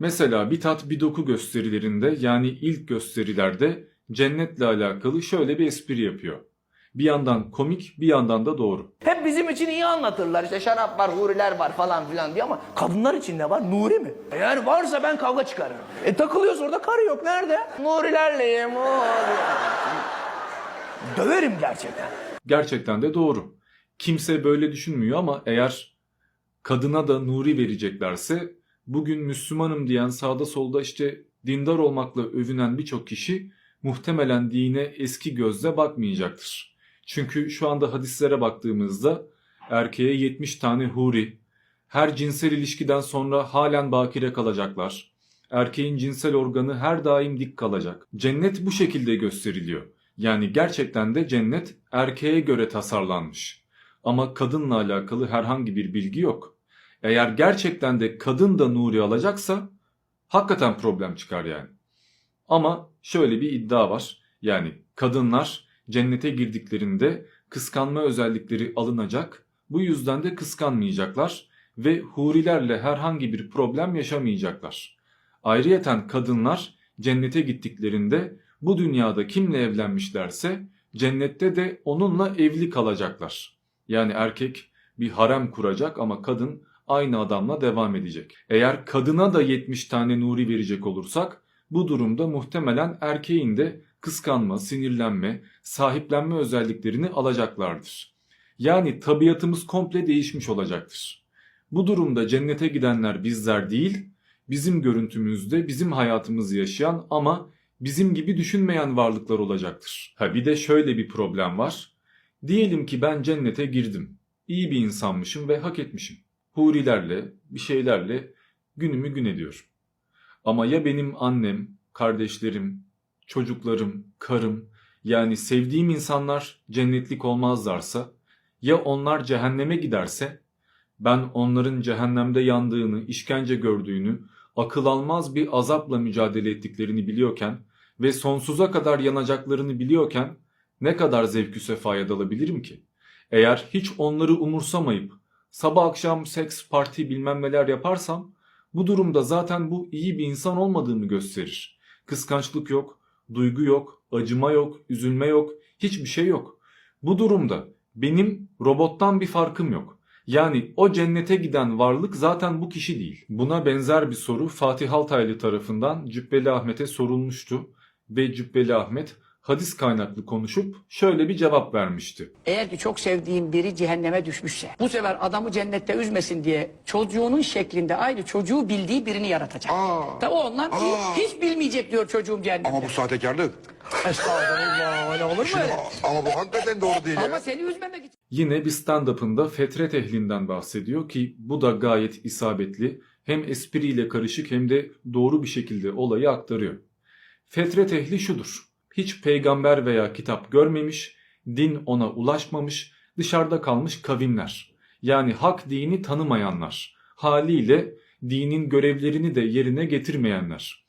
Mesela bir tat bir doku gösterilerinde yani ilk gösterilerde cennetle alakalı şöyle bir espri yapıyor. Bir yandan komik bir yandan da doğru. Hep bizim için iyi anlatırlar işte şarap var, huriler var falan filan diye ama kadınlar için ne var? Nuri mi? Eğer varsa ben kavga çıkarırım. E takılıyoruz orada karı yok nerede? Nurilerleyim. Nuri. Döverim gerçekten. Gerçekten de doğru. Kimse böyle düşünmüyor ama eğer kadına da nuri vereceklerse bugün Müslümanım diyen sağda solda işte dindar olmakla övünen birçok kişi muhtemelen dine eski gözle bakmayacaktır. Çünkü şu anda hadislere baktığımızda erkeğe 70 tane huri, her cinsel ilişkiden sonra halen bakire kalacaklar. Erkeğin cinsel organı her daim dik kalacak. Cennet bu şekilde gösteriliyor. Yani gerçekten de cennet erkeğe göre tasarlanmış. Ama kadınla alakalı herhangi bir bilgi yok. Eğer gerçekten de kadın da nuri alacaksa hakikaten problem çıkar yani. Ama şöyle bir iddia var. Yani kadınlar cennete girdiklerinde kıskanma özellikleri alınacak. Bu yüzden de kıskanmayacaklar ve hurilerle herhangi bir problem yaşamayacaklar. Ayrıyeten kadınlar cennete gittiklerinde bu dünyada kimle evlenmişlerse cennette de onunla evli kalacaklar. Yani erkek bir harem kuracak ama kadın aynı adamla devam edecek. Eğer kadına da 70 tane nuri verecek olursak bu durumda muhtemelen erkeğin de kıskanma, sinirlenme, sahiplenme özelliklerini alacaklardır. Yani tabiatımız komple değişmiş olacaktır. Bu durumda cennete gidenler bizler değil, bizim görüntümüzde bizim hayatımızı yaşayan ama bizim gibi düşünmeyen varlıklar olacaktır. Ha bir de şöyle bir problem var. Diyelim ki ben cennete girdim. İyi bir insanmışım ve hak etmişim. Hurilerle, bir şeylerle günümü gün ediyorum. Ama ya benim annem, kardeşlerim, çocuklarım, karım yani sevdiğim insanlar cennetlik olmazlarsa ya onlar cehenneme giderse ben onların cehennemde yandığını, işkence gördüğünü, akıl almaz bir azapla mücadele ettiklerini biliyorken ve sonsuza kadar yanacaklarını biliyorken ne kadar zevkü sefaya dalabilirim ki? Eğer hiç onları umursamayıp sabah akşam seks, parti bilmem neler yaparsam bu durumda zaten bu iyi bir insan olmadığımı gösterir. Kıskançlık yok, duygu yok, acıma yok, üzülme yok, hiçbir şey yok. Bu durumda benim robottan bir farkım yok. Yani o cennete giden varlık zaten bu kişi değil. Buna benzer bir soru Fatih Altaylı tarafından Cübbeli Ahmet'e sorulmuştu ve Cübbeli Ahmet hadis kaynaklı konuşup şöyle bir cevap vermişti. Eğer ki çok sevdiğim biri cehenneme düşmüşse bu sefer adamı cennette üzmesin diye çocuğunun şeklinde aynı çocuğu bildiği birini yaratacak. Aa. Tabi ondan Aa. hiç, bilmeyecek diyor çocuğum cehennemde. Ama bu sahtekarlık. Estağfurullah öyle olur mu Şimdi, öyle? ama bu hakikaten doğru değil Ama ya. seni üzmemek için. Yine bir stand-up'ında fetret ehlinden bahsediyor ki bu da gayet isabetli. Hem espriyle karışık hem de doğru bir şekilde olayı aktarıyor. Fetret ehli şudur. Hiç peygamber veya kitap görmemiş, din ona ulaşmamış, dışarıda kalmış kavimler. Yani hak dini tanımayanlar. Haliyle dinin görevlerini de yerine getirmeyenler.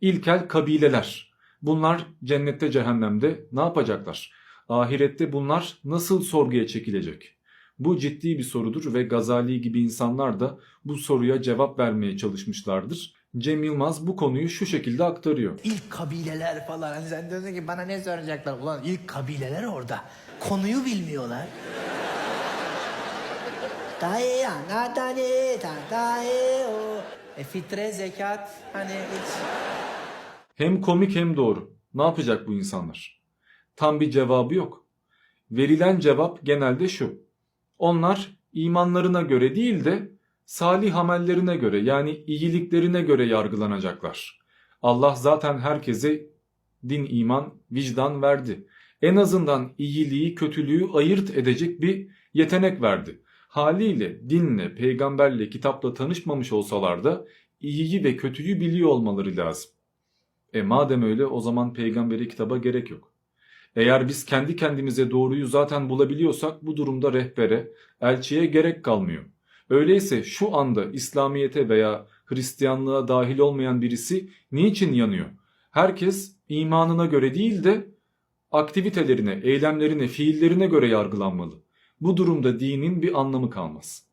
İlkel kabileler. Bunlar cennette cehennemde ne yapacaklar? Ahirette bunlar nasıl sorguya çekilecek? Bu ciddi bir sorudur ve Gazali gibi insanlar da bu soruya cevap vermeye çalışmışlardır. Cem Yılmaz bu konuyu şu şekilde aktarıyor. İlk kabileler falan. Hani sen diyorsun ki bana ne soracaklar? Ulan ilk kabileler orada. Konuyu bilmiyorlar. Dahi ana dani dahi o. E fitre zekat hani hiç. Hem komik hem doğru. Ne yapacak bu insanlar? Tam bir cevabı yok. Verilen cevap genelde şu. Onlar imanlarına göre değil de salih amellerine göre yani iyiliklerine göre yargılanacaklar. Allah zaten herkese din, iman, vicdan verdi. En azından iyiliği, kötülüğü ayırt edecek bir yetenek verdi. Haliyle dinle, peygamberle, kitapla tanışmamış olsalar da iyiyi ve kötüyü biliyor olmaları lazım. E madem öyle o zaman peygambere kitaba gerek yok. Eğer biz kendi kendimize doğruyu zaten bulabiliyorsak bu durumda rehbere, elçiye gerek kalmıyor. Öyleyse şu anda İslamiyete veya Hristiyanlığa dahil olmayan birisi niçin yanıyor? Herkes imanına göre değil de aktivitelerine, eylemlerine, fiillerine göre yargılanmalı. Bu durumda dinin bir anlamı kalmaz.